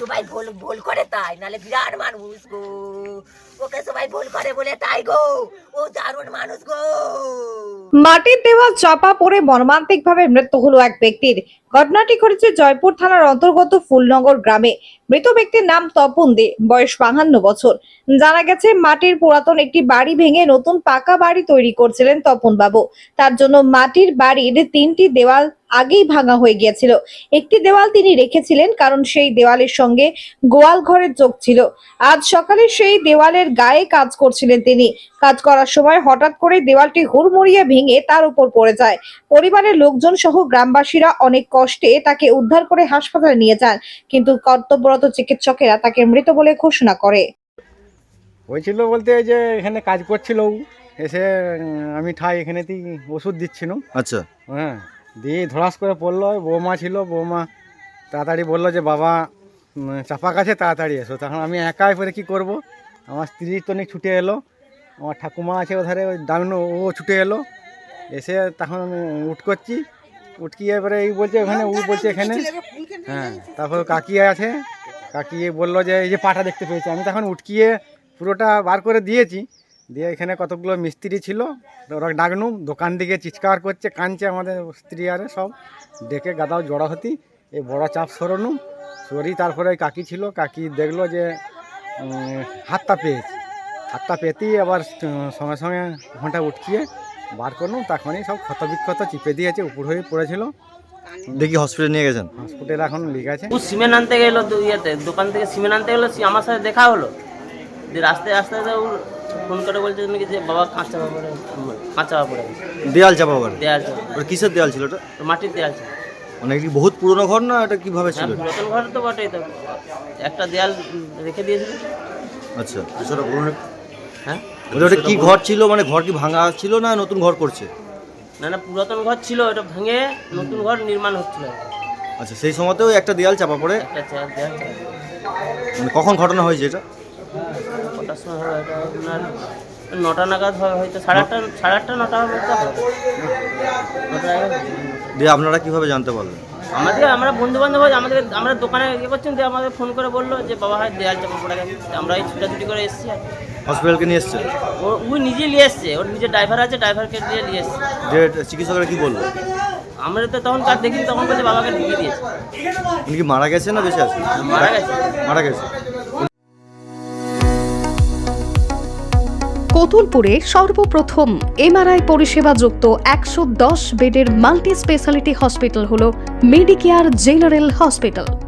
সবাই ভুল ভুল করে তাই, নালে বিরাট মানুষ গো। ওকে সবাই ভুল করে বলে তাই গো। ও দারুণ মানুষ গো। মাটির দেওয়াল চাপা পড়ে মর্মান্তিকভাবে মৃত্যু হলো এক ব্যক্তির। ঘটনাটি ঘটেছে জয়পুর থানার অন্তর্গত ফুলনগর গ্রামে। মৃত ব্যক্তির নাম তপন দে, বয়স বাহান্ন বছর। জানা গেছে, মাটির পুরাতন একটি বাড়ি ভেঙে নতুন পাকা বাড়ি তৈরি করছিলেন তপন বাবু তার জন্য মাটির বাড়ির তিনটি দেওয়াল আগেই ভাঙা হয়ে গিয়েছিল। একটি দেওয়াল তিনি রেখেছিলেন কারণ সেই দেওয়ালের সঙ্গে গোয়াল ঘরের যোগ ছিল। আজ সকালে সেই দেওয়ালের গায়ে কাজ করছিলেন তিনি। কাজ করার সময় হঠাৎ করে দেওয়ালটি হুড়মুড়িয়ে ভেঙে তার উপর পড়ে যায়। পরিবারের লোকজন সহ গ্রামবাসীরা অনেক কষ্টে তাকে উদ্ধার করে হাসপাতালে নিয়ে যান কিন্তু কর্তব্যরত চিকিৎসকেরা তাকে মৃত বলে ঘোষণা করে। হয়েছিল বলতে ওই যে এখানে কাজ করছিল ও। এসে আমি ঠাই এখানেতেই ওষুধ দিচ্ছিলাম আচ্ছা। হ্যাঁ দিয়ে ধরাস করে পড়ল বৌমা ছিল বৌমা তাড়াতাড়ি বলল যে বাবা চাপা কাছে তাড়াতাড়ি এসো। তখন আমি একাই করে কি করব? আমার স্ত্রী তো নেই ছুটে এলো আমার ঠাকুমা আছে ওধারে ওই দামিন ও ছুটে এলো। এসে তখন আমি উঠ করছি উঠকিয়ে এবারে এই বলছে ওখানে ও বলছে এখানে। হ্যাঁ তারপর কাকি আছে। কাকি বলল যে, এই যে পাটা দেখতে পেয়েছি। আমি তখন উঠকিয়ে পুরোটা বার করে দিয়েছি। দিয়ে এখানে কতগুলো মিস্ত্রি ছিল। ওরা ডাকনুম দোকান দিকে চিৎকার করছে, কাঁদছে আমাদের স্ত্রী আরে সব। ডেকে গাদাও জড়া হতি। এই বড় চাপ সরানুম সরি, তারপরে ওই কাকি ছিল। কাকি দেখল যে হাতটা পেয়েছি। হাতটা পেতেই আবার সঙ্গে সঙ্গে ঘণ্টা উঠকিয়ে বার করলুম তখনই সব ক্ষত বিক্ষত চিপে দিয়েছে উপর হয়ে পড়েছিল। দেখি হসপিটালে নিয়ে গেছেন? হসপিটাল এখন লিখ আছে। ও সিমেন্ট আনতে গেলো ইয়েতে দোকান থেকে সিমেন্ট আনতে গেলো সে আমার সাথে দেখা হলো। দিয়ে রাস্তায় আস্তে আস্তে ও ফোন করে বলছে নাকি যে বাবা কাঁচা পড়ে কাঁচা পড়ে দেয়াল চাপা করে দেয়াল। ওটা কিসের দেয়াল ছিল ওটা? তো মাটির দেয়াল ছিল। মানে কি বহুত পুরনো ঘর না এটা কীভাবে ছিল? হ্যাঁ পুরাতন ঘর তো বটেই তো। একটা দেয়াল রেখে দিয়েছিল। আচ্ছা হ্যাঁ? ওটা ওটা কি ঘর ছিল? মানে ঘর কি ভাঙা ছিল না নতুন ঘর করছে? না না পুরাতন ঘর ছিল ওটা ভেঙে নতুন ঘর নির্মাণ হচ্ছিল। আচ্ছা সেই সময়তেও একটা দেয়াল চাপা পড়ে। একটা দেয়াল। মানে কখন ঘটনা হয়েছে এটা? কটার সময় হবে এটা আপনার নটা নাগাদ হবে হয়তো সাড়ে আটটা সাড়ে আটটা নটার মধ্যে হবে নটা নাগাদ। দিয়ে আপনারা কীভাবে জানতে পারলেন? আমাদের আমরা বন্ধু বান্ধব আমাদের আমরা দোকানে ইয়ে করছেন দিয়ে আমাদের ফোন করে বলল যে বাবা হয় দেয়াল চাপা পড়ে গেছে। আমরা এই ছুটাছুটি করে এসেছি আর কি। হসপিটালকে নিয়ে এসছেন ও নিজে নিয়ে এসছে। ওর নিজের ড্রাইভার আছে ড্রাইভারকে দিয়ে নিয়ে এসছে। যে চিকিৎসকরা কি বলল? আমরা তো তখন কার দেখিনি তখন বলছে বাবাকে ঢুকিয়ে দিয়েছে। উনি কি মারা গেছে না বেঁচে আছে মারা গেছে। মারা গেছে। কতুলপুরে সর্বপ্রথম এমআরআই পরিষেবা যুক্ত একশো দশ বেডের মাল্টি স্পেশালিটি হসপিটাল হল মেডিকেয়ার জেনারেল হসপিটাল।